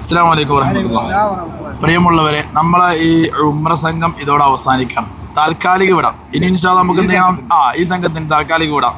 അസ്സാം വലൈക്കും വരഹമുല്ല പ്രിയമുള്ളവരെ നമ്മളെ ഈ ഉമ്ര സംഘം ഇതോടെ അവസാനിക്കണം. താൽക്കാലിക വിടാം. ഇനി ഇൻഷാ നമുക്ക് എന്ത് ചെയ്യണം? ആ ഈ സംഘത്തിന് താൽക്കാലിക വിടാം.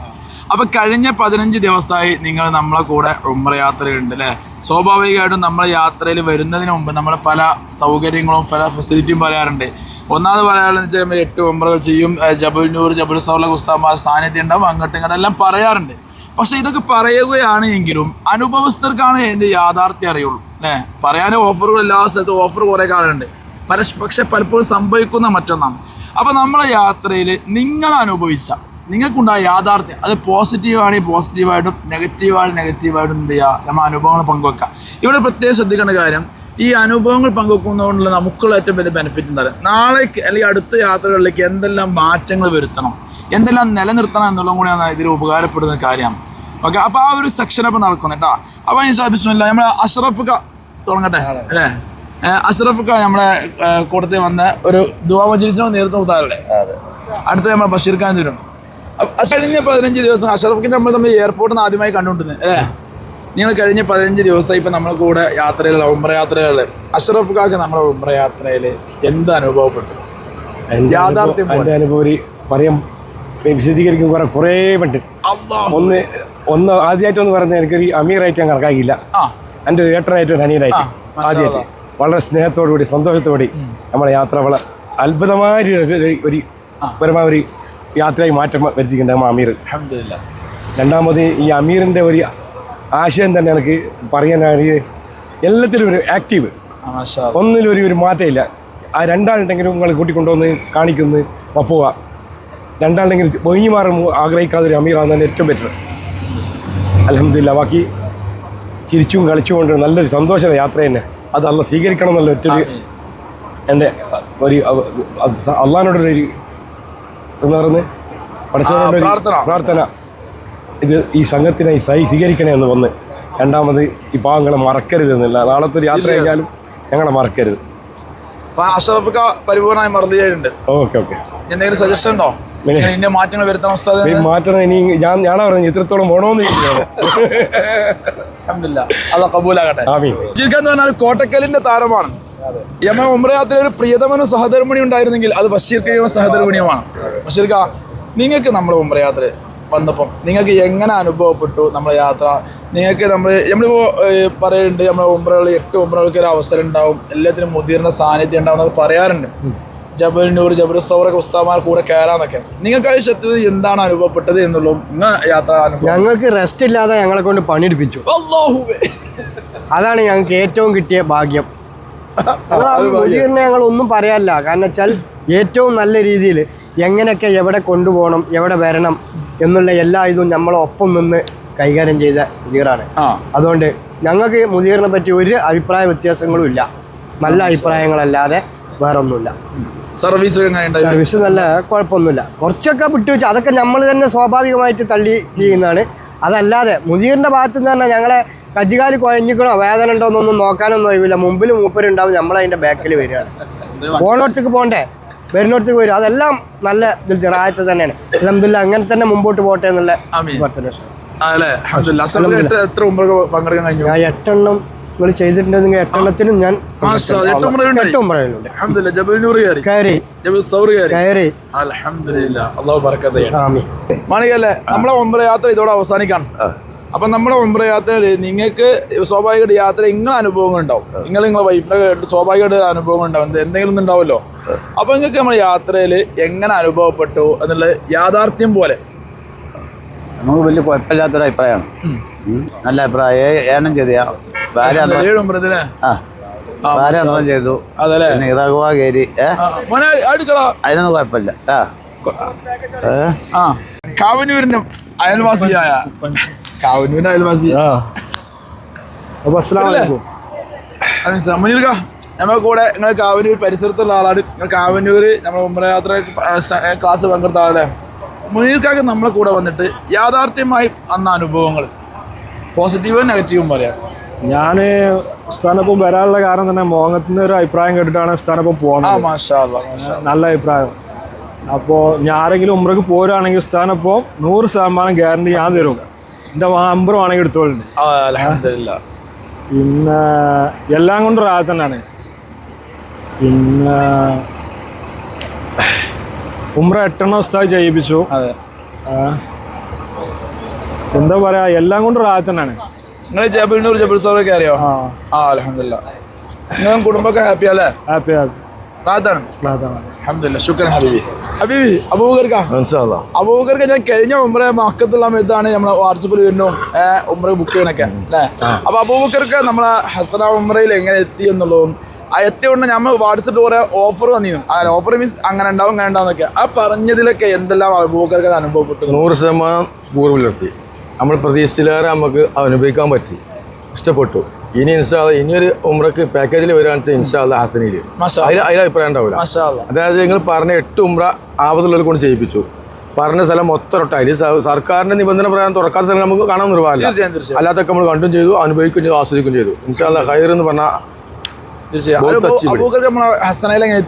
അപ്പൊ കഴിഞ്ഞ പതിനഞ്ച് ദിവസമായി നിങ്ങൾ നമ്മളെ കൂടെ ഉമ്ര യാത്രയുണ്ട് അല്ലേ? സ്വാഭാവികമായിട്ടും നമ്മളെ യാത്രയിൽ വരുന്നതിന് മുമ്പ് നമ്മൾ പല സൗകര്യങ്ങളും പല ഫെസിലിറ്റിയും പറയാറുണ്ട്. ഒന്നാമത് പറയാനുള്ളത് വെച്ചാൽ നമ്മൾ എട്ട് ഉമ്രകൾ ചെയ്യും. ജബുൽ നൂർ ജബുൽ സൗല ഗുസ്താമാ സാന്നിധ്യം ഉണ്ടാവും. അങ്ങോട്ടും ഇങ്ങോട്ടും എല്ലാം പറയാറുണ്ട്. പക്ഷെ ഇതൊക്കെ പറയുകയാണ് എങ്കിലും അനുഭവസ്ഥർക്കാണ് എന്റെ യാഥാർത്ഥ്യം അറിയുള്ളൂ. അല്ലേ പറയാനും ഓഫറുകൾ എല്ലാ സ്ഥലത്തും ഓഫർ കുറേ കാണുന്നുണ്ട് പരസ് പക്ഷെ പലപ്പോഴും സംഭവിക്കുന്ന മറ്റൊന്നാണ്. അപ്പോൾ നമ്മളെ യാത്രയിൽ നിങ്ങൾ അനുഭവിച്ച നിങ്ങൾക്കുണ്ടായ യാഥാർത്ഥ്യം അത് പോസിറ്റീവാണെങ്കിൽ പോസിറ്റീവായിട്ടും നെഗറ്റീവാണെങ്കിൽ നെഗറ്റീവായിട്ടും എന്ത് ചെയ്യുക നമ്മൾ അനുഭവങ്ങൾ പങ്കുവെക്കുക ഇവിടെ പ്രത്യേകം ശ്രദ്ധിക്കേണ്ട കാര്യം ഈ അനുഭവങ്ങൾ പങ്കുവെക്കുന്നതുകൊണ്ടുള്ള നമുക്കുള്ള ഏറ്റവും വലിയ ബെനിഫിറ്റ് എന്താ പറയുക നാളേക്ക് അല്ലെങ്കിൽ അടുത്ത യാത്രകളിലേക്ക് എന്തെല്ലാം മാറ്റങ്ങൾ വരുത്തണം എന്തെല്ലാം നിലനിർത്തണം എന്നുള്ളതും കൂടിയാണ് ഇതിൽ ഉപകാരപ്പെടുന്ന കാര്യമാണ്. ഓക്കെ അപ്പോൾ ആ ഒരു സെക്ഷൻ അപ്പോൾ നടക്കുന്നുണ്ട് കേട്ടോ അപ്പോൾ ബിസ്മില്ല നമ്മൾ അഷ്റഫ് തുടങ്ങട്ടെ അല്ലേ? അഷ്റഫ് ഖാൻ നമ്മളെ ഏഹ് കൂട്ടത്തിൽ വന്ന ഒരു ദുവാ മജീസിനോ നേതൃത്വം കൊടുത്താറല്ലേ അടുത്ത നമ്മൾ ബഷീർ ഖാൻ തരും കഴിഞ്ഞ പതിനഞ്ച് ദിവസം അഷറഫ് ഖാൻ നമ്മൾ തമ്മിൽ എയർപോർട്ടിൽ നിന്ന് ആദ്യമായി കണ്ടുകൊണ്ടിരുന്നത് അല്ലേ? നിങ്ങൾ കഴിഞ്ഞ പതിനഞ്ച് ദിവസം ഇപ്പം നമ്മളെ കൂടെ യാത്രയിൽ ഉമ്ര യാത്രകൾ അഷറഫ് ഖാക്ക് നമ്മുടെ ഉമ്ര യാത്രയിൽ എന്ത് അനുഭവപ്പെട്ടു? യാഥാർത്ഥ്യം അനുഭവം- പറയാൻ വിശദീകരിക്കും കുറെ കുറേ പണ്ട് ഒന്ന് ഒന്ന് ആദ്യമായിട്ടൊന്ന് ഒന്ന് പറഞ്ഞാൽ എനിക്കൊരു അമീറായിട്ട് ഞാൻ കണക്കാക്കിയില്ല. ആ. എന്റെ ഒരു ഏട്ടനായിട്ട് അനിയനായിട്ട് ആദ്യമായിട്ട്. വളരെ സ്നേഹത്തോടുകൂടി സന്തോഷത്തോടുകൂടി നമ്മളെ യാത്ര വളരെ അത്ഭുതമായ ഒരു- ഒരു യാത്രയായി മാറ്റം വരുത്തിയിട്ടുണ്ട് നമ്മൾ അമീർ. രണ്ടാമത് ഈ അമീറിന്റെ ഒരു ആശയം തന്നെ എനിക്ക് പറയാനാണ് എല്ലാത്തിലും ഒരു ആക്റ്റീവ്. ഒന്നിലും ഒരു ഒരു മാറ്റമില്ല. ആ രണ്ടാളുണ്ടെങ്കിലും നിങ്ങൾ കൂട്ടിക്കൊണ്ടുവന്ന് കാണിക്കുന്നു പോവുക രണ്ടാളുണ്ടെങ്കിലും ഒഴിഞ്ഞു മാറും ആഗ്രഹിക്കാതെ ഒരു അമീറാണ് ഏറ്റവും ബെറ്റർ അലഹമില്ല ബാക്കി ചിരിച്ചും കളിച്ചും കൊണ്ട് നല്ലൊരു സന്തോഷ യാത്ര തന്നെ. അത് അല്ല സ്വീകരിക്കണം എന്നുള്ള ഒറ്റൊരു. എന്റെ ഒരു അള്ളഹാനോടൊരു എന്ന് പറയുന്നത് പഠിച്ചവരോടൊരു പ്രാർത്ഥന. ഇത് ഈ സംഘത്തിനെ സൈ സ്വീകരിക്കണേ എന്ന് വന്ന് രണ്ടാമത് ഈ പാവങ്ങളെ മറക്കരുത് എന്നില്ല നാളത്തെ ഒരു യാത്ര. കഴിഞ്ഞാലും ഞങ്ങളെ മറക്കരുത്. അപ്പൊ അഷ്റഫ് ഖാ പരിപൂർണമായി മറുതിയായിട്ടുണ്ട് ഓക്കെ ഓക്കെ. എന്തെങ്കിലും സജഷൻ ഉണ്ടോ? ഇന്ന മാറ്റങ്ങൾ വരുത്തണം മാറ്റണം ഇനി ഞാൻ ഞാനാ പറഞ്ഞു ഇത്രത്തോളം പോണോന്ന് കബൂലാകട്ടെ. എന്ന് പറഞ്ഞാൽ കോട്ടക്കലിന്റെ താരമാണ്. യമ ഒരു പ്രിയതമനും സഹധർമ്മിണി ഉണ്ടായിരുന്നെങ്കിൽ അത് ബഷീർക്കയും സഹധർമ്മിണിയുമാണ് ബഷീർക്ക നിങ്ങൾക്ക് നമ്മുടെ ഉമ്രയാത്ര വന്നപ്പം നിങ്ങൾക്ക് എങ്ങനെ അനുഭവപ്പെട്ടു നമ്മുടെ യാത്ര? നിങ്ങൾക്ക് നമ്മൾ നമ്മളിപ്പോൾ പറയുന്നുണ്ട് നമ്മുടെ ഉമ്രകൾ എട്ട് ഉമ്രകൾക്ക് ഒരു അവസരം ഉണ്ടാവും. എല്ലാത്തിനും മുതിർന്ന സാന്നിധ്യം ഉണ്ടാവും എന്നൊക്കെ പറയാറുണ്ട്. ജബൽ നൂർ ജബൽ സൗറൊക്കെ ഉസ്താമാർ കൂടെ കയറാന്നൊക്കെ. നിങ്ങൾക്ക് ആ ശക്തി എന്താണ് അനുഭവപ്പെട്ടത് എന്നുള്ളതും നിങ്ങൾ യാത്ര അനുഭവം. ഞങ്ങൾക്ക് റെസ്റ്റ് ഇല്ലാതെ ഞങ്ങളെ കൊണ്ട് പണിയെടുപ്പിച്ചു. അതാണ് ഞങ്ങൾക്ക് ഏറ്റവും കിട്ടിയ ഭാഗ്യം. മുതിർന്ന ഞങ്ങൾ ഒന്നും പറയാനില്ല കാരണം വെച്ചാൽ ഏറ്റവും നല്ല രീതിയിൽ എങ്ങനെയൊക്കെ എവിടെ കൊണ്ടുപോകണം എവിടെ വരണം എന്നുള്ള എല്ലാ ഇതും നമ്മളെ ഒപ്പം നിന്ന് കൈകാര്യം ചെയ്ത മുതിയറാണ് അതുകൊണ്ട് ഞങ്ങൾക്ക് മുതിയറിനെ പറ്റി ഒരു അഭിപ്രായ വ്യത്യാസങ്ങളും ഇല്ല. നല്ല അഭിപ്രായങ്ങളല്ലാതെ വേറൊന്നുമില്ല. സർവീസ് എങ്ങനെ ഉണ്ടായിരുന്നു? സർവീസ് നല്ല കുഴപ്പമൊന്നുമില്ല. കുറച്ചൊക്കെ വിട്ടുവെച്ച് അതൊക്കെ നമ്മൾ തന്നെ സ്വാഭാവികമായിട്ട് തള്ളി ചെയ്യുന്നതാണ്. അതല്ലാതെ മുതിറിന്റെ ഭാഗത്ത് നിന്ന് തന്നെ ഞങ്ങളെ കജ്ജികാൽ കുഴഞ്ഞിക്കണോ വേദന ഉണ്ടോ എന്നൊന്നും നോക്കാനൊന്നും ഒഴിവില്ല. മുമ്പിൽ മൂപ്പരുണ്ടാവും നമ്മളതിന്റെ ബാക്കിൽ വരികയാണ് പോണോടത്തേക്ക് പോകണ്ടേ വരുന്നിടത്തേക്ക് വരും അതെല്ലാം നല്ല ഇതിൽ തിറായത്ത് തന്നെയാണ്. അലഹമില്ല അങ്ങനെ തന്നെ മുമ്പോട്ട് പോട്ടെ എന്നുള്ള എട്ടെണ്ണം നിങ്ങൾ ചെയ്തിട്ടുണ്ടെങ്കിൽ എട്ടെണ്ണത്തിനും ഞാൻ എട്ട് കയറി. കയറി. മാണികല്ലേ നമ്മളെ ഒമ്പര യാത്ര ഇതോടെ അവസാനിക്കാണ്. അപ്പൊ നമ്മുടെ ഒമ്പര യാത്രയിൽ നിങ്ങൾക്ക് സ്വാഭാവികമായിട്ട് യാത്ര ഇങ്ങനെ അനുഭവങ്ങൾ ഉണ്ടാവും. നിങ്ങൾ നിങ്ങളെ വൈഫിനെ കേട്ട് സ്വാഭാവികമായിട്ട് അനുഭവങ്ങൾ ഉണ്ടാവും. എന്തെങ്കിലും ഉണ്ടാവുമല്ലോ. അപ്പൊ നിങ്ങൾക്ക് നമ്മുടെ യാത്രയിൽ എങ്ങനെ അനുഭവപ്പെട്ടു എന്നുള്ളത് യാഥാർത്ഥ്യം പോലെ. നമുക്ക് വലിയ കുഴപ്പമില്ലാത്തൊരു അഭിപ്രായമാണ്. നല്ല അഭിപ്രായം. ഏണം ചെയ്ത ഭാര്യ ഭാര്യ അന്വയം ചെയ്തു. അതല്ലേ? പിന്നെ ഇറകുവ കയറി അതിനൊന്നും കുഴപ്പമില്ല കാവനൂരിന്റെ അയൽവാസിയായ കാവനൂരിന്റെ അയൽവാസി. ആ. അപ്പോൾ അസ്സലാമു അലൈക്കും. മുനീർക്ക നമ്മളെ കൂടെ നിങ്ങൾ കാവനൂർ പരിസരത്തുള്ള ആളാണ്. നിങ്ങൾ കാവനൂർ നമ്മളെ ഉമ്മറയാത്ര ക്ലാസ് പങ്കെടുത്ത ആളെ മുനീർക്കാക്ക് നമ്മളെ കൂടെ വന്നിട്ട് യാഥാർത്ഥ്യമായി അന്ന അനുഭവങ്ങൾ പോസിറ്റീവും നെഗറ്റീവും പറയാം. ഞാൻ സ്ഥാനപ്പം വരാനുള്ള കാരണം തന്നെ മോഹത്തിന് ഒരു അഭിപ്രായം കേട്ടിട്ടാണ് സ്ഥാനപ്പം പോകുന്നത് നല്ല അഭിപ്രായം. അപ്പോൾ ഞാൻ ആരെങ്കിലും ഉമ്രക്ക് പോരുകയാണെങ്കിൽ സ്ഥാനപ്പം നൂറ് ശതമാനം ഗ്യാരണ്ടി ഞാൻ തരും. എന്റെ നമ്പർ ആണെങ്കിൽ എടുത്തോളുണ്ട്. പിന്നെ എല്ലാം കൊണ്ടും റാഹത്ത് തന്നെയാണ്. പിന്നെ ഉമ്ര എട്ടെണ്ണം ഉസ്താദ് ചെയ്യിപ്പിച്ചു. എന്താ പറയാ എല്ലാം കൊണ്ടും റാഹത്ത് തന്നെയാണ്. നിങ്ങൾ ജബിളിനൂർ ജബിൾ സാറൊക്കെ അറിയോ? ആ. അലഹമില്ല നിങ്ങളും കുടുംബമൊക്കെ ഹാപ്പി അല്ലേ? ഹാപ്പി ഹാപ്പി റാത്താണ്. അലഹമില്ല ശുക്രൻ ഹബീബി. ഹബീബി അബൂബക്കർക്ക? അബൂബക്കർക്ക് ഞാൻ കഴിഞ്ഞ ഉമ്ര മക്കത്തുള്ള സമയത്താണ് നമ്മളെ വാട്സപ്പിൽ വരുന്നു ഉമ്ര ബുക്ക് ചെയ്യണൊക്കെ അല്ലേ? അപ്പൊ അബൂബക്കർക്ക് നമ്മളെ ഹസന ഉമ്രയിൽ എങ്ങനെ എത്തി എന്നുള്ളതും എത്തിയോണ്ട് നമ്മൾ വാട്സപ്പിൽ കുറെ ഓഫർ വന്നിരുന്നു. ആ ഓഫർ മീൻസ് അങ്ങനെ ഉണ്ടാവും അങ്ങനെ ഉണ്ടാവുന്നൊക്കെ ആ പറഞ്ഞതിലൊക്കെ എന്തെല്ലാം അബൂബക്കർക്ക് അനുഭവപ്പെട്ടു? നൂറ് ശതമാനം പൂർവ നമ്മൾ പ്രതീക്ഷിച്ചിലേറെ നമുക്ക് അനുഭവിക്കാൻ പറ്റി. ഇഷ്ടപ്പെട്ടു. ഇനി ഇൻഷാല്ല ഇനിയൊരു ഉമ്രക്ക് പാക്കേജിൽ വരികയാണെന്ന് വെച്ചാൽ ഇൻഷാല്ല ഹസനിയിൽ അതിൽ അതിൽ അഭിപ്രായം ഉണ്ടാവില്ല. അതായത് നിങ്ങൾ പറഞ്ഞ എട്ട് ഉമ്ര ആപത്തുള്ളവർ കൊണ്ട് ചെയ്യിപ്പിച്ചു. പറഞ്ഞ സ്ഥലം മൊത്തം ഒട്ടായി സർക്കാരിന്റെ നിബന്ധന പ്രകാരം തുറക്കാത്ത സ്ഥലം നമുക്ക് കാണാൻ നിർവാഹമില്ല അല്ലാത്തൊക്കെ നമ്മൾ കണ്ടും ചെയ്തു അനുഭവിക്കുകയും ചെയ്തു ആസ്വദിക്കുകയും ചെയ്തു. ഇൻഷാല്ല ഹൈർ എന്ന് പറഞ്ഞാൽ തീർച്ചയായും. ഹസനയിൽ എങ്ങനെ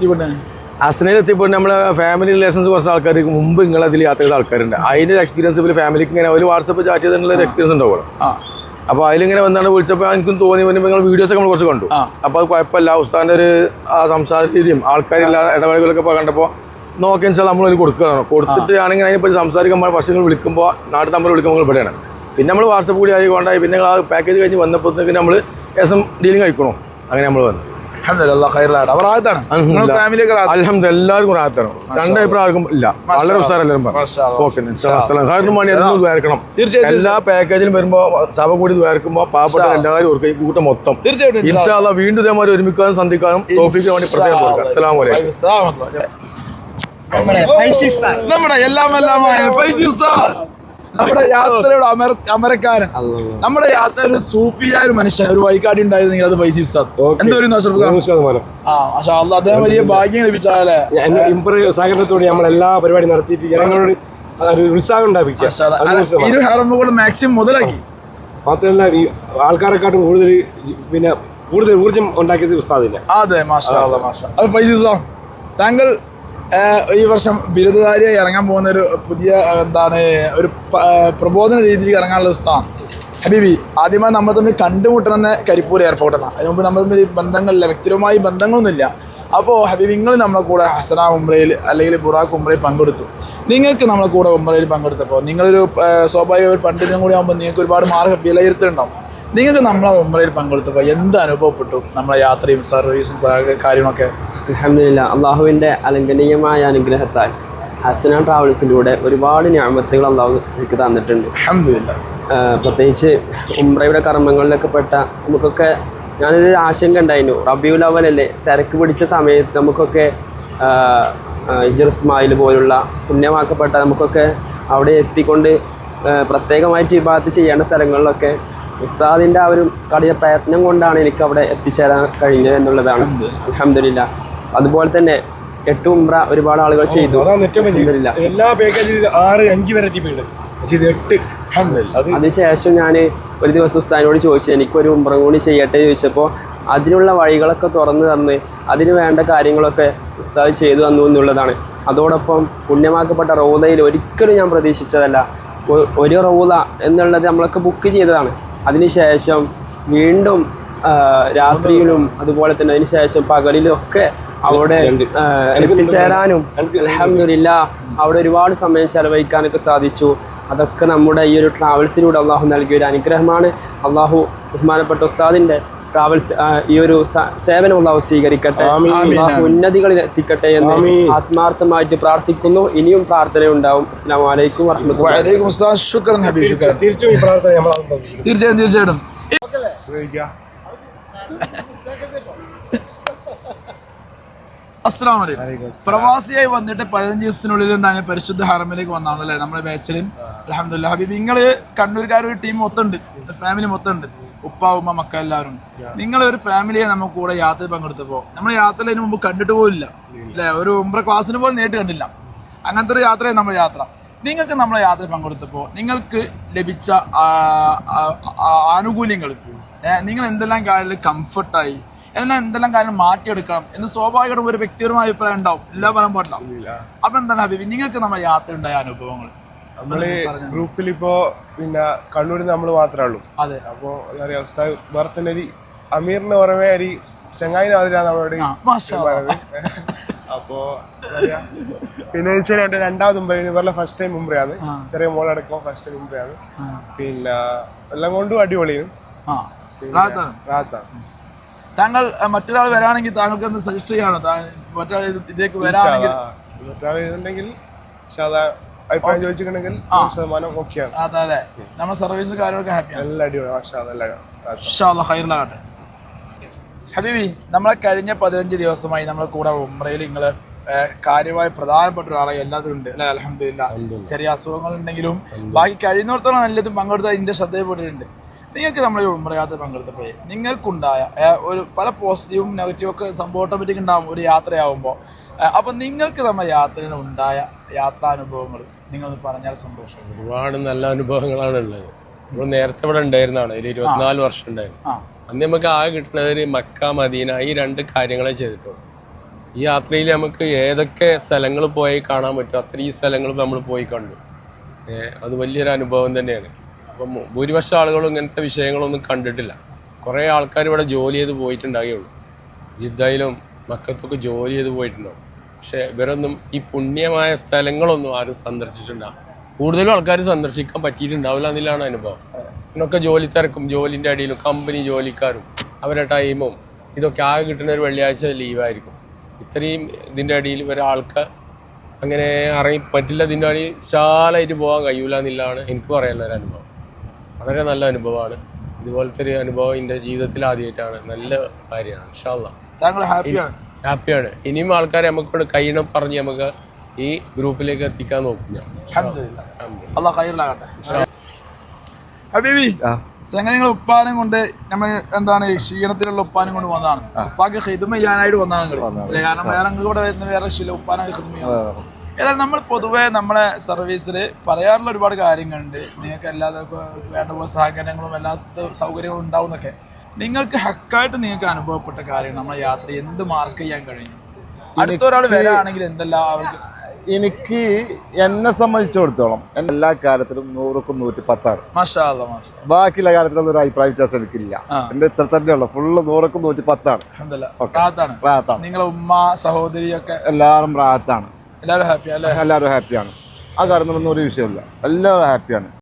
ഹസനയിൽ എത്തിയപ്പോൾ നമ്മളെ ഫാമിലി റിലേഷൻസ് കുറച്ച് ആൾക്കാർക്ക് മുമ്പ് നിങ്ങൾ അതിൽ യാത്ര ചെയ്ത ആൾക്കാരുണ്ട്. അതിന്റെ എക്സ്പീരിയൻസ് ഇവർ ഫാമിലിക്ക് ഇങ്ങനെ ഒരു വാട്സപ്പ് ചാറ്റ് ചെയ്തിട്ടുള്ള എക്സ്പീരിയൻസ് ഉണ്ടാവുള്ളൂ. അപ്പോൾ അതിലിങ്ങനെ വന്നാണ് വിളിച്ചപ്പോൾ എനിക്കും തോന്നി വരുമ്പോൾ നിങ്ങൾ വീഡിയോസ് ഒക്കെ നമ്മൾ കുറച്ച് കണ്ടു. അപ്പോൾ അത് കുഴപ്പമില്ല. ഉസ്താദിന്റെ ഒരു ആ സംസാര രീതിയും ആൾക്കാരില്ല ഇടപെടലുകളൊക്കെ ഇപ്പോൾ കണ്ടപ്പോൾ നോക്കിയ വെച്ചാൽ നമ്മൾ ഒരു കൊടുക്കുകയാണ് കൊടുത്തിട്ട് ആണെങ്കിൽ അതിനെപ്പറ്റി സംസാരിക്കുമ്പോൾ പക്ഷേ നിങ്ങൾ വിളിക്കുമ്പോൾ നാട്ടിൽ നമ്മൾ വിളിക്കുമ്പോൾ നിങ്ങൾ ഇവിടെയാണ്. പിന്നെ നമ്മൾ വാട്സപ്പ് കൂടി ആയി കൊണ്ടായി. പിന്നെ നിങ്ങൾ ആ പാക്കേജ് കഴിഞ്ഞ് വന്നപ്പോഴത്തേക്ക് നമ്മൾ എസ് എം ഡീലിംഗ് കഴിക്കണോ. അങ്ങനെ നമ്മൾ വന്നു. ഖൈറിലാണ് അവർ റാഹത്താണ് ഫാമിലിയൊക്കെ അലഹമ്മദ് എല്ലാവർക്കും റാഹത്താണ് രണ്ട് ആർക്കും ഇല്ല. വളരെ അതൊന്നും ദ്വാരക്കണം തീർച്ചയായും എല്ലാ പാക്കേജിലും വരുമ്പോൾ സഭ കൂടി വേർക്കുമ്പോ പാവപ്പെട്ട എല്ലാവരും ഓർക്കും ഈ കൂട്ടം മൊത്തം. തീർച്ചയായിട്ടും. ഇൻഷാല്ല വീണ്ടും ഇതേമാതിരി ഒരുമിക്കാനും സന്ധിക്കാനും ടോപ്പിക്ക് വേണ്ടി പ്രത്യേകം അസ്സലാമു അലൈക്കും. നമ്മുടെ എല്ലാം ഉസ്താദ്. നമ്മുടെ യാത്രയുടെ അമര അമരക്കാരൻ. നമ്മുടെ യാത്രയിൽ സൂഫിയായ ഒരു മനുഷ്യൻ. ഒരു വഴികാട്ടി ഉണ്ടായിരുന്നെങ്കിൽ അത് ഫൈസി ഉസ്താദ്. ഓക്കേ. എന്തോരും നൂറ് ആ അല്ലാ അദ്ദേഹം വലിയ ഭാഗ്യം ലഭിച്ചാലേ സഹകരണത്തോടെ നമ്മൾ എല്ലാ പരിപാടി നടത്തിയിട്ട് ജനങ്ങളോട് ഉത്സാഹം ഉണ്ടാപ്പിച്ച ഇരു ഹറമുകളും മാക്സിമം മുതലാക്കി. മാത്രമല്ല ഈ ആൾക്കാരെക്കാട്ടും കൂടുതൽ പിന്നെ കൂടുതൽ ഊർജം ഉണ്ടാക്കിയത് ഉസ്താദില്ല അതെ മാഷാ മാഷാ ഫൈസി താങ്കൾ ഈ വർഷം ബിരുദധാരിയായി ഇറങ്ങാൻ പോകുന്ന ഒരു പുതിയ എന്താണ് ഒരു പ്രബോധന രീതിയിൽ ഇറങ്ങാനുള്ള ദിവസമാണ് ഹബീബി ആദ്യമായി നമ്മൾ തമ്മിൽ കണ്ടുമുട്ടണമെന്ന് കരിപ്പൂർ എയർപോർട്ടാണ് അതിന് മുമ്പ് നമ്മൾ തമ്മിൽ ബന്ധങ്ങളില്ല വ്യക്തിപരമായി ബന്ധങ്ങളൊന്നുമില്ല. അപ്പോൾ ഹബീബ് നിങ്ങൾ നമ്മളെ കൂടെ ഹസന ഉംറയിൽ അല്ലെങ്കിൽ ബുറാഖ് ഉംറയിൽ പങ്കെടുത്തു. നിങ്ങൾക്ക് നമ്മളെ കൂടെ ഉംറയിൽ പങ്കെടുത്തപ്പോൾ നിങ്ങളൊരു സ്വാഭാവിക ഒരു പണ്ഡിതനും കൂടി ആകുമ്പോൾ നിങ്ങൾക്ക് ഒരുപാട് മാർഗ വിലയിരുത്തുന്നുണ്ടാവും നിങ്ങൾക്ക് നമ്മളെ ഉംറയിൽ പങ്കെടുത്തപ്പോൾ എന്ത് അനുഭവപ്പെട്ടു? നമ്മളെ യാത്രയും സർവീസും കാര്യങ്ങളൊക്കെ? അലഹമില്ല അള്ളാഹുവിന്റെ അലങ്കനീയമായ അനുഗ്രഹത്താൽ ഹസന ട്രാവൽസിലൂടെ ഒരുപാട് ഞാമത്തുകൾ അള്ളാഹു എനിക്ക് തന്നിട്ടുണ്ട്. പ്രത്യേകിച്ച് ഉംറയുടെ കർമ്മങ്ങളിലൊക്കെ പെട്ട നമുക്കൊക്കെ ഞാനൊരു ആശങ്ക ഉണ്ടായിരുന്നു. റബിയുൽ അവലല്ലേ തിരക്ക് പിടിച്ച സമയത്ത് നമുക്കൊക്കെ ഇജറുസ്മായിൽ പോലുള്ള പുണ്യമാക്കപ്പെട്ട നമുക്കൊക്കെ അവിടെ എത്തിക്കൊണ്ട് പ്രത്യേകമായിട്ട് വിഭാഗത്ത് ചെയ്യേണ്ട സ്ഥലങ്ങളിലൊക്കെ ഉസ്താദിന്റെ ആ ഒരു കഠിന പ്രയത്നം കൊണ്ടാണ് എനിക്ക് അവിടെ എത്തിച്ചേരാൻ കഴിഞ്ഞത് എന്നുള്ളതാണ്. അലഹമില്ല അതുപോലെ തന്നെ എട്ട് ഉംറ ഒരുപാട് ആളുകൾ ചെയ്തു. എല്ലാ പാക്കേജിലും ആറ് അഞ്ച് വരെ എട്ട്. അതിനുശേഷം ഞാൻ ഒരു ദിവസം ഉസ്താനോട് ചോദിച്ചു എനിക്കൊരു ഉംറം കൂടി ചെയ്യട്ടെ ചോദിച്ചപ്പോൾ അതിനുള്ള വഴികളൊക്കെ തുറന്നു തന്ന് അതിന് വേണ്ട കാര്യങ്ങളൊക്കെ ഉസ്താദ് ചെയ്തു തന്നു എന്നുള്ളതാണ്. അതോടൊപ്പം പുണ്യമാക്കപ്പെട്ട റോദയിൽ ഒരിക്കലും ഞാൻ പ്രതീക്ഷിച്ചതല്ല. ഒരു റോദ എന്നുള്ളത് നമ്മളൊക്കെ ബുക്ക് ചെയ്തതാണ്. അതിനുശേഷം വീണ്ടും രാത്രിയിലും അതുപോലെ തന്നെ അതിനുശേഷം പകലിലും ഒക്കെ അവിടെ എത്തിച്ചേരാനും അലഹമില്ല അവിടെ ഒരുപാട് സമയം ചെലവഴിക്കാനൊക്കെ സാധിച്ചു. അതൊക്കെ നമ്മുടെ ഈ ഒരു ട്രാവൽസിലൂടെ അള്ളാഹു നൽകിയ ഒരു അനുഗ്രഹമാണ്. അള്ളാഹു ബഹുമാനപ്പെട്ട ഉസ്താദിന്റെ ട്രാവൽസ് ഈ ഒരു സേവനം അള്ളാഹു സ്വീകരിക്കട്ടെ. ഉന്നതികളിൽ എത്തിക്കട്ടെ എന്ന് ആത്മാർത്ഥമായിട്ട് പ്രാർത്ഥിക്കുന്നു. ഇനിയും പ്രാർത്ഥന ഉണ്ടാവും അസ്സാം വലൈക്കും തീർച്ചയായും വലൈക്കും അസ്സലാം ശുക്രൻ ഹബീബ് ശുക്രൻ തിരിച്ചും ഈ പ്രാർത്ഥന നമ്മൾ പ്രതീക്ഷിക്കുന്നു തീർച്ചയായും തീർച്ചയായിട്ടും വലൈക്കും പ്രവാസിയായി വന്നിട്ട് പതിനഞ്ച് ദിവസത്തിനുള്ളിൽ എന്താണ് പരിശുദ്ധ ഹറമിലേക്ക് വന്നാണ് അല്ലേ നമ്മുടെ ബാച്ചിലിൻ അലഹമില്ല ഹബീബ് നിങ്ങൾ കണ്ണൂർക്കാർ ഒരു ടീം മൊത്തമുണ്ട് ഫാമിലി മൊത്തമുണ്ട് ഉപ്പ ഉമ്മ മക്ക എല്ലാവരും നിങ്ങൾ ഒരു ഫാമിലിയെ നമുക്ക് കൂടെ യാത്രയിൽ പങ്കെടുത്തപ്പോൾ നമ്മൾ യാത്രയിൽ അതിന് മുമ്പ് കണ്ടിട്ട് പോലില്ല. അല്ലേ? ഒരു ഉമ്പ്ര ക്ലാസ്സിന് പോലും നേരിട്ട് കണ്ടില്ല. അങ്ങനത്തെ ഒരു യാത്രയാണ് നമ്മുടെ യാത്ര. നിങ്ങൾക്ക് നമ്മളെ യാത്രയിൽ പങ്കെടുത്തപ്പോൾ നിങ്ങൾക്ക് ലഭിച്ച ആനുകൂല്യങ്ങൾ നിങ്ങൾ എന്തെല്ലാം കാര്യത്തിൽ കംഫർട്ടായി എന്നാൽ എന്തെല്ലാം കാര്യം മാറ്റിയെടുക്കണം എന്ന് സ്വാഭാവികമായിട്ടും ഒരു വ്യക്തിപരമായ അഭിപ്രായം ഉണ്ടാവും. എല്ലാ പറയാൻ പാടില്ല. അപ്പൊ എന്താണ് അഭിപ്രായം നിങ്ങൾക്ക് നമ്മുടെ യാത്ര ഉണ്ടായ അനുഭവങ്ങൾ? നമ്മൾ ഗ്രൂപ്പിൽ ഇപ്പോ പിന്നെ കണ്ണൂരിൽ നമ്മൾ മാത്രമേ ഉള്ളൂ. അതെ. അപ്പോ ഉസ്താദ് വേറെ തന്നെ ഒരു അമീറിന് പുറമെ ഒരു ചെങ്ങായിന് മാതിരിയാണ് നമ്മളോട്. അപ്പോ പിന്നെ വെച്ചാൽ എന്റെ രണ്ടാമത് മുമ്പ് ഇവരുടെ ഫസ്റ്റ് ടൈം മുമ്പെയാണ്. ചെറിയ മോളടക്കം ഫസ്റ്റ് ടൈം മുമ്പെയാണ്. പിന്നെ എല്ലാം കൊണ്ടും അടിപൊളിയും റാത്താണ് താങ്കൾ മറ്റൊരാൾ വരാണെങ്കിൽ താങ്കൾക്ക് ഒന്ന് സജസ്റ്റ് ചെയ്യാണ് മറ്റൊരാൾ ഇത് ഇതിലേക്ക് വരാണെങ്കിൽ. മറ്റൊരാൾ ഇതുണ്ടെങ്കിൽ ഇൻഷാല്ലാ അഭിപ്രായം ചോദിച്ചിട്ടുണ്ടെങ്കിൽ നൂറ് ശതമാനം ഓക്കെയാണ്. അതെ നമ്മുടെ സർവീസ് കാര്യങ്ങളൊക്കെ ഹാപ്പിയാണ് ഹൈറിലാകട്ടെ. ഹബീബി നമ്മളെ കഴിഞ്ഞ പതിനഞ്ച് ദിവസമായി നമ്മളെ കൂടെ ഉമ്രയിൽ നിങ്ങൾ കാര്യമായി പ്രധാനപ്പെട്ട ഒരാളെ എല്ലാത്തിലും ഉണ്ട്. അല്ലെ? അലഹമില്ല ചെറിയ അസുഖങ്ങൾ ഉണ്ടെങ്കിലും ബാക്കി കഴിയുന്നിടത്തോളം നല്ലതും പങ്കെടുത്ത ഇതിന്റെ ശ്രദ്ധയിൽപ്പെട്ടിട്ടുണ്ട്. നിങ്ങൾക്ക് നമ്മൾ ഉമ്ര യാത്ര പങ്കെടുത്തപ്പോഴേ നിങ്ങൾക്കുണ്ടായ ഒരു പല പോസിറ്റീവും നെഗറ്റീവും ഒക്കെ സംഭവം ഓട്ടോമാറ്റിക് ഉണ്ടാകും ഒരു യാത്രയാവുമ്പോൾ. അപ്പോൾ നിങ്ങൾക്ക് നമ്മുടെ യാത്രയിൽ ഉണ്ടായ യാത്രാനുഭവങ്ങൾ നിങ്ങൾ പറഞ്ഞാൽ സന്തോഷം. ഒരുപാട് നല്ല അനുഭവങ്ങളാണ് ഉള്ളത്. നമ്മൾ നേരത്തെ ഇവിടെ ഉണ്ടായിരുന്നതാണ് ഒരു ഇരുപത്തിനാല് വർഷം ഉണ്ടായിരുന്നു. അന്ന് നമുക്ക് ആകെ കിട്ടുന്നത് ഒരു മക്ക മദീന ഈ രണ്ട് കാര്യങ്ങളെ ചെയ്തിട്ടുള്ളൂ. ഈ യാത്രയിൽ നമുക്ക് ഏതൊക്കെ സ്ഥലങ്ങൾ പോയി കാണാൻ പറ്റും അത്രയും സ്ഥലങ്ങൾ നമ്മൾ പോയി കണ്ടു. അത് വലിയൊരു അനുഭവം തന്നെയാണ്. അപ്പം ഭൂരിപക്ഷം ആളുകളും ഇങ്ങനത്തെ വിഷയങ്ങളൊന്നും കണ്ടിട്ടില്ല. കുറേ ആൾക്കാർ ഇവിടെ ജോലി ചെയ്ത് പോയിട്ടുണ്ടാകുകയുള്ളൂ ജിദ്ദയിലും മക്കത്തൊക്കെ ജോലി ചെയ്ത് പോയിട്ടുണ്ടാവും. പക്ഷേ ഇവരൊന്നും ഈ പുണ്യമായ സ്ഥലങ്ങളൊന്നും ആരും സന്ദർശിച്ചിട്ടുണ്ടാകും കൂടുതലും ആൾക്കാർ സന്ദർശിക്കാൻ പറ്റിയിട്ടുണ്ടാവില്ല എന്നുള്ളതാണ് അനുഭവം. ഇതിനൊക്കെ ജോലി തിരക്കും ജോലിന്റെ അടിയിലും കമ്പനി ജോലിക്കാരും അവരുടെ ടൈമും ഇതൊക്കെ ആകെ കിട്ടുന്ന ഒരു വെള്ളിയാഴ്ച ലീവായിരിക്കും ഇത്രയും ഇതിന്റെ അടിയിൽ ഒരാൾക്ക് അങ്ങനെ അറിയി പറ്റില്ല. ഇതിന്റെ അടി വിശാലായിട്ട് പോകാൻ കഴിയൂല എന്നുള്ളതാണ് എനിക്ക് പറയാനുള്ള ഒരു അനുഭവം. വളരെ നല്ല അനുഭവമാണ്. ഇതുപോലത്തെ ഒരു അനുഭവം എന്റെ ജീവിതത്തിൽ ആദ്യമായിട്ടാണ്. നല്ല കാര്യമാണ്. ഇൻഷാല്ലാ താങ്കൾ ഹാപ്പിയാണ്? ഹാപ്പിയാണ്. ഇനിയും ആൾക്കാരെ നമുക്ക് കൈയിണം പറഞ്ഞ് നമുക്ക് ഈ ഗ്രൂപ്പിലേക്ക് എത്തിക്കാൻ നോക്കും ഞാൻ. ഹബീബി ഉപ്പാനം കൊണ്ട് നമ്മൾ എന്താണ് ഈ ക്ഷീണത്തിലുള്ള ഉപ്പാനം കൊണ്ട് വന്നതാണ്. ഉപ്പാക്ക് ഹിതുമ ചെയ്യാനായിട്ട് വന്നതാണ് കാരണം വേറെ കൂടെ വരുന്ന വേറെ ശീല ഉപ്പാനൊക്കെ ഹിതുമ ചെയ്യാൻ. ഏതായാലും നമ്മൾ പൊതുവെ നമ്മളെ സർവീസിൽ പറയാറുള്ള ഒരുപാട് കാര്യങ്ങളുണ്ട്. നിങ്ങൾക്ക് എല്ലാതെ വേണ്ട പോലെ സഹകരണങ്ങളും എല്ലാ സൗകര്യങ്ങളും ഉണ്ടാവും എന്നൊക്കെ. നിങ്ങൾക്ക് ഹക്കായിട്ട് നിങ്ങൾക്ക് അനുഭവപ്പെട്ട കാര്യം നമ്മളെ യാത്ര എന്ത് മാർക്ക് ചെയ്യാൻ കഴിഞ്ഞു? അടുത്തൊരാൾ വരാണെങ്കിൽ എന്തെല്ലാം അവർക്ക്? എനിക്ക് എന്നെ സംബന്ധിച്ചിടത്തോളം എല്ലാ കാര്യത്തിലും നൂറുക്കും നൂറ്റി പത്താണ് ബാക്കിയുള്ള കാര്യത്തിലൊന്നും ഒരു അഭിപ്രായ വ്യത്യാസം എനിക്കില്ല. എന്റെ ഇത്ര തന്നെയുള്ള. ഫുള്ള് നൂറുക്കും നൂറ്റി പത്താണ് നിങ്ങളെ ഉമ്മ സഹോദരി ഒക്കെ എല്ലാവരും റാത്താണ് എല്ലാവരും ഹാപ്പിയാണ് എല്ലാവരും ഹാപ്പിയാണ് ആ കാര്യത്തിലൊന്നും ഒരു വിഷയമില്ല എല്ലാവരും ഹാപ്പിയാണ്